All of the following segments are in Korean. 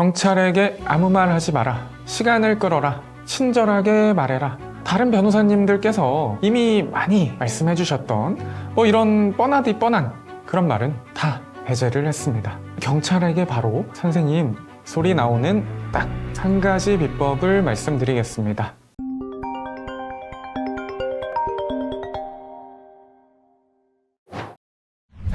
경찰에게 아무 말 하지 마라. 시간을 끌어라. 친절하게 말해라. 다른 변호사님들께서 이미 많이 말씀해 주셨던 뭐 이런 뻔하디 뻔한 그런 말은 다 배제를 했습니다. 경찰에게 바로 선생님 소리 나오는 딱 한 가지 비법을 말씀드리겠습니다.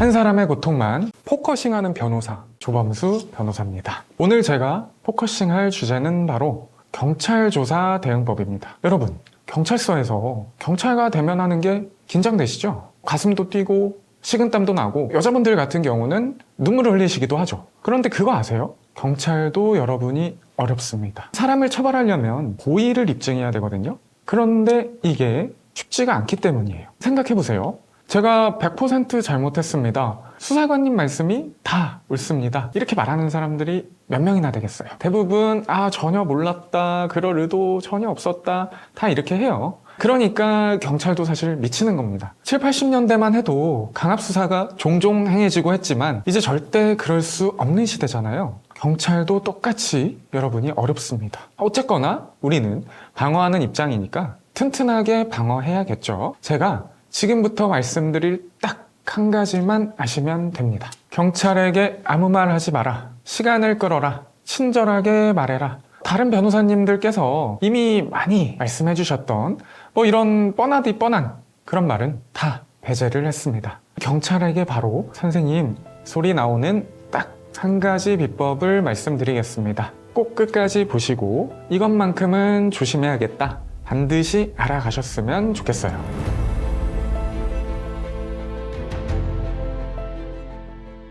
한 사람의 고통만 포커싱하는 변호사 조범수 변호사입니다. 오늘 제가 포커싱할 주제는 바로 경찰 조사 대응법입니다. 여러분 경찰서에서 경찰과 대면하는 게 긴장되시죠? 가슴도 뛰고 식은땀도 나고 여자분들 같은 경우는 눈물을 흘리시기도 하죠. 그런데 그거 아세요? 경찰도 여러분이 어렵습니다. 사람을 처벌하려면 고의를 입증해야 되거든요. 그런데 이게 쉽지가 않기 때문이에요. 생각해 보세요. 제가 100% 잘못했습니다. 수사관님 말씀이 다 옳습니다. 이렇게 말하는 사람들이 몇 명이나 되겠어요. 대부분, 아, 전혀 몰랐다. 그럴 의도 전혀 없었다. 다 이렇게 해요. 그러니까 경찰도 사실 미치는 겁니다. 7, 80년대만 해도 강압수사가 종종 행해지고 했지만 이제 절대 그럴 수 없는 시대잖아요. 경찰도 똑같이 여러분이 어렵습니다. 어쨌거나 우리는 방어하는 입장이니까 튼튼하게 방어해야겠죠. 제가 지금부터 말씀드릴 딱 한 가지만 아시면 됩니다. 경찰에게 아무 말 하지 마라. 시간을 끌어라. 친절하게 말해라. 다른 변호사님들께서 이미 많이 말씀해 주셨던 뭐 이런 뻔하디 뻔한 그런 말은 다 배제를 했습니다. 경찰에게 바로 선생님 소리 나오는 딱 한 가지 비법을 말씀드리겠습니다. 꼭 끝까지 보시고 이것만큼은 조심해야겠다. 반드시 알아가셨으면 좋겠어요.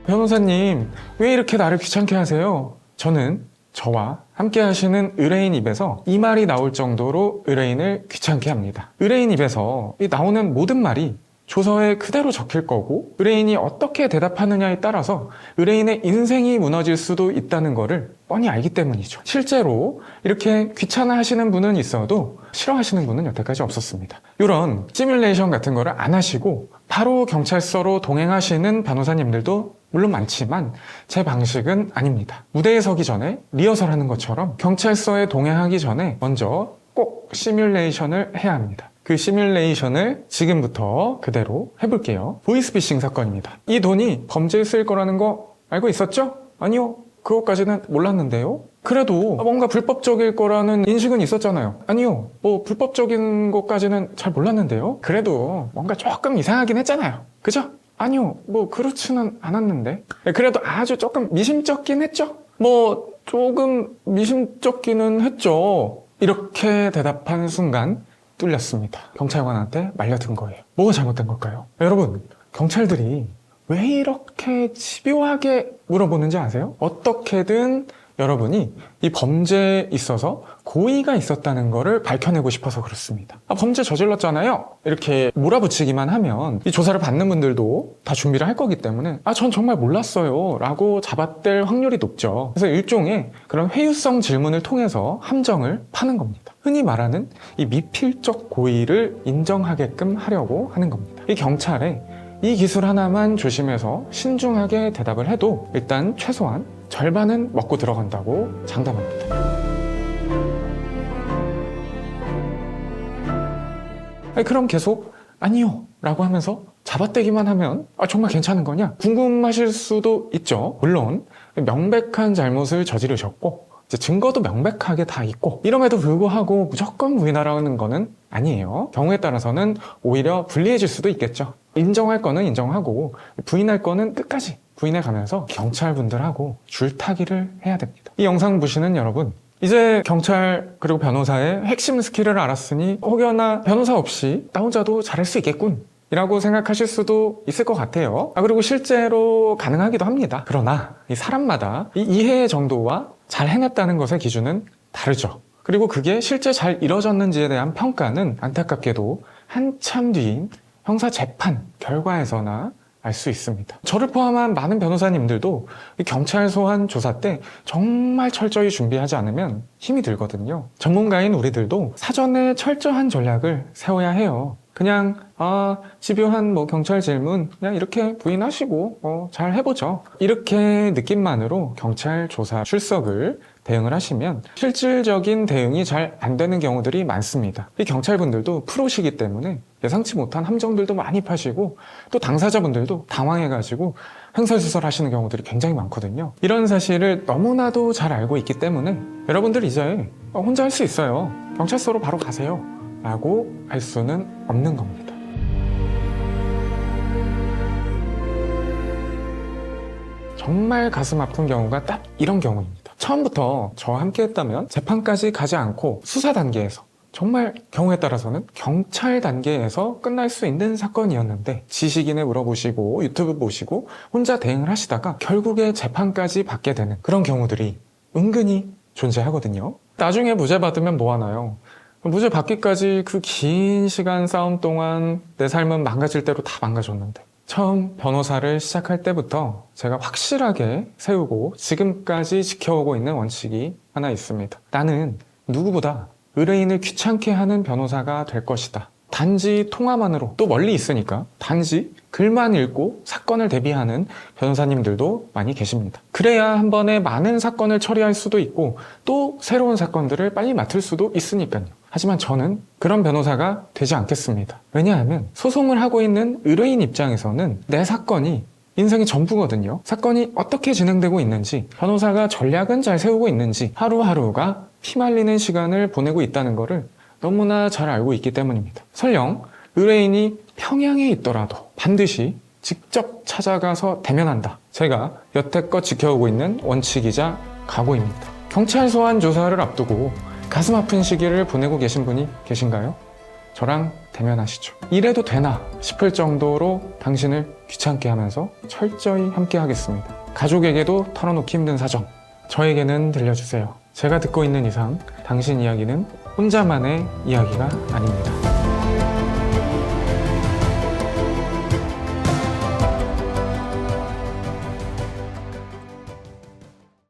변호사님, 왜 이렇게 나를 귀찮게 하세요? 저는 저와 함께 하시는 의뢰인 입에서 이 말이 나올 정도로 의뢰인을 귀찮게 합니다. 의뢰인 입에서 이 나오는 모든 말이 조서에 그대로 적힐 거고 의뢰인이 어떻게 대답하느냐에 따라서 의뢰인의 인생이 무너질 수도 있다는 거를 뻔히 알기 때문이죠. 실제로 이렇게 귀찮아 하시는 분은 있어도 싫어하시는 분은 여태까지 없었습니다. 이런 시뮬레이션 같은 거를 안 하시고 바로 경찰서로 동행하시는 변호사님들도 물론 많지만 제 방식은 아닙니다. 무대에 서기 전에 리허설 하는 것처럼 경찰서에 동행하기 전에 먼저 꼭 시뮬레이션을 해야 합니다. 그 시뮬레이션을 지금부터 그대로 해볼게요. 보이스피싱 사건입니다. 이 돈이 범죄에 쓰일 거라는 거 알고 있었죠? 아니요. 그것까지는 몰랐는데요. 그래도 뭔가 불법적일 거라는 인식은 있었잖아요. 아니요. 뭐 불법적인 것까지는 잘 몰랐는데요. 그래도 뭔가 조금 이상하긴 했잖아요. 그죠? 아니요. 뭐 그렇지는 않았는데. 네, 그래도 아주 조금 미심쩍긴 했죠. 뭐 조금 미심쩍기는 했죠. 이렇게 대답한 순간 뚫렸습니다. 경찰관한테 말려든 거예요. 뭐가 잘못된 걸까요? 여러분, 경찰들이 왜 이렇게 집요하게 물어보는지 아세요? 어떻게든 여러분이 이 범죄에 있어서 고의가 있었다는 거를 밝혀내고 싶어서 그렇습니다. 아, 범죄 저질렀잖아요. 이렇게 몰아붙이기만 하면 이 조사를 받는 분들도 다 준비를 할 거기 때문에 아, 전 정말 몰랐어요. 라고 잡아댈 확률이 높죠. 그래서 일종의 그런 회유성 질문을 통해서 함정을 파는 겁니다. 흔히 말하는 이 미필적 고의를 인정하게끔 하려고 하는 겁니다. 이 경찰에 이 기술 하나만 조심해서 신중하게 대답을 해도 일단 최소한 절반은 먹고 들어간다고 장담합니다. 아니, 그럼 계속 아니요 라고 하면서 잡아떼기만 하면 아, 정말 괜찮은 거냐? 궁금하실 수도 있죠. 물론 명백한 잘못을 저지르셨고 증거도 명백하게 다 있고 이럼에도 불구하고 무조건 부인하라는 거는 아니에요. 경우에 따라서는 오히려 불리해질 수도 있겠죠. 인정할 거는 인정하고 부인할 거는 끝까지 부인해 가면서 경찰분들하고 줄타기를 해야 됩니다. 이 영상 보시는 여러분 이제 경찰 그리고 변호사의 핵심 스킬을 알았으니 혹여나 변호사 없이 나 혼자도 잘할 수 있겠군. 이라고 생각하실 수도 있을 것 같아요. 아, 그리고 실제로 가능하기도 합니다. 그러나 이 사람마다 이 이해 정도와 잘 해냈다는 것의 기준은 다르죠. 그리고 그게 실제 잘 이뤄졌는지에 대한 평가는 안타깝게도 한참 뒤인 형사 재판 결과에서나 알 수 있습니다. 저를 포함한 많은 변호사님들도 이 경찰 소환 조사 때 정말 철저히 준비하지 않으면 힘이 들거든요. 전문가인 우리들도 사전에 철저한 전략을 세워야 해요. 그냥 아 집요한 뭐 경찰 질문 그냥 이렇게 부인하시고 어, 잘 해보죠. 이렇게 느낌만으로 경찰 조사 출석을 대응을 하시면 실질적인 대응이 잘 안 되는 경우들이 많습니다. 이 경찰분들도 프로시기 때문에 예상치 못한 함정들도 많이 파시고 또 당사자분들도 당황해가지고 횡설수설 하시는 경우들이 굉장히 많거든요. 이런 사실을 너무나도 잘 알고 있기 때문에 여러분들 이제 혼자 할 수 있어요. 경찰서로 바로 가세요. 라고 할 수는 없는 겁니다. 정말 가슴 아픈 경우가 딱 이런 경우입니다. 처음부터 저와 함께 했다면 재판까지 가지 않고 수사 단계에서 정말 경우에 따라서는 경찰 단계에서 끝날 수 있는 사건이었는데 지식인에 물어보시고 유튜브 보시고 혼자 대응을 하시다가 결국에 재판까지 받게 되는 그런 경우들이 은근히 존재하거든요. 나중에 무죄 받으면 뭐 하나요? 무죄 받기까지 그 긴 시간 싸움 동안 내 삶은 망가질 대로 다 망가졌는데 처음 변호사를 시작할 때부터 제가 확실하게 세우고 지금까지 지켜오고 있는 원칙이 하나 있습니다. 나는 누구보다 의뢰인을 귀찮게 하는 변호사가 될 것이다. 단지 통화만으로 또 멀리 있으니까 단지 글만 읽고 사건을 대비하는 변호사님들도 많이 계십니다. 그래야 한 번에 많은 사건을 처리할 수도 있고 또 새로운 사건들을 빨리 맡을 수도 있으니까요. 하지만 저는 그런 변호사가 되지 않겠습니다. 왜냐하면 소송을 하고 있는 의뢰인 입장에서는 내 사건이 인생의 전부거든요. 사건이 어떻게 진행되고 있는지, 변호사가 전략은 잘 세우고 있는지, 하루하루가 피말리는 시간을 보내고 있다는 것을 너무나 잘 알고 있기 때문입니다. 설령 의뢰인이 평양에 있더라도 반드시 직접 찾아가서 대면한다. 제가 여태껏 지켜오고 있는 원칙이자 각오입니다. 경찰 소환 조사를 앞두고 가슴 아픈 시기를 보내고 계신 분이 계신가요? 저랑 대면하시죠. 이래도 되나 싶을 정도로 당신을 귀찮게 하면서 철저히 함께 하겠습니다. 가족에게도 털어놓기 힘든 사정, 저에게는 들려주세요. 제가 듣고 있는 이상 당신 이야기는 혼자만의 이야기가 아닙니다.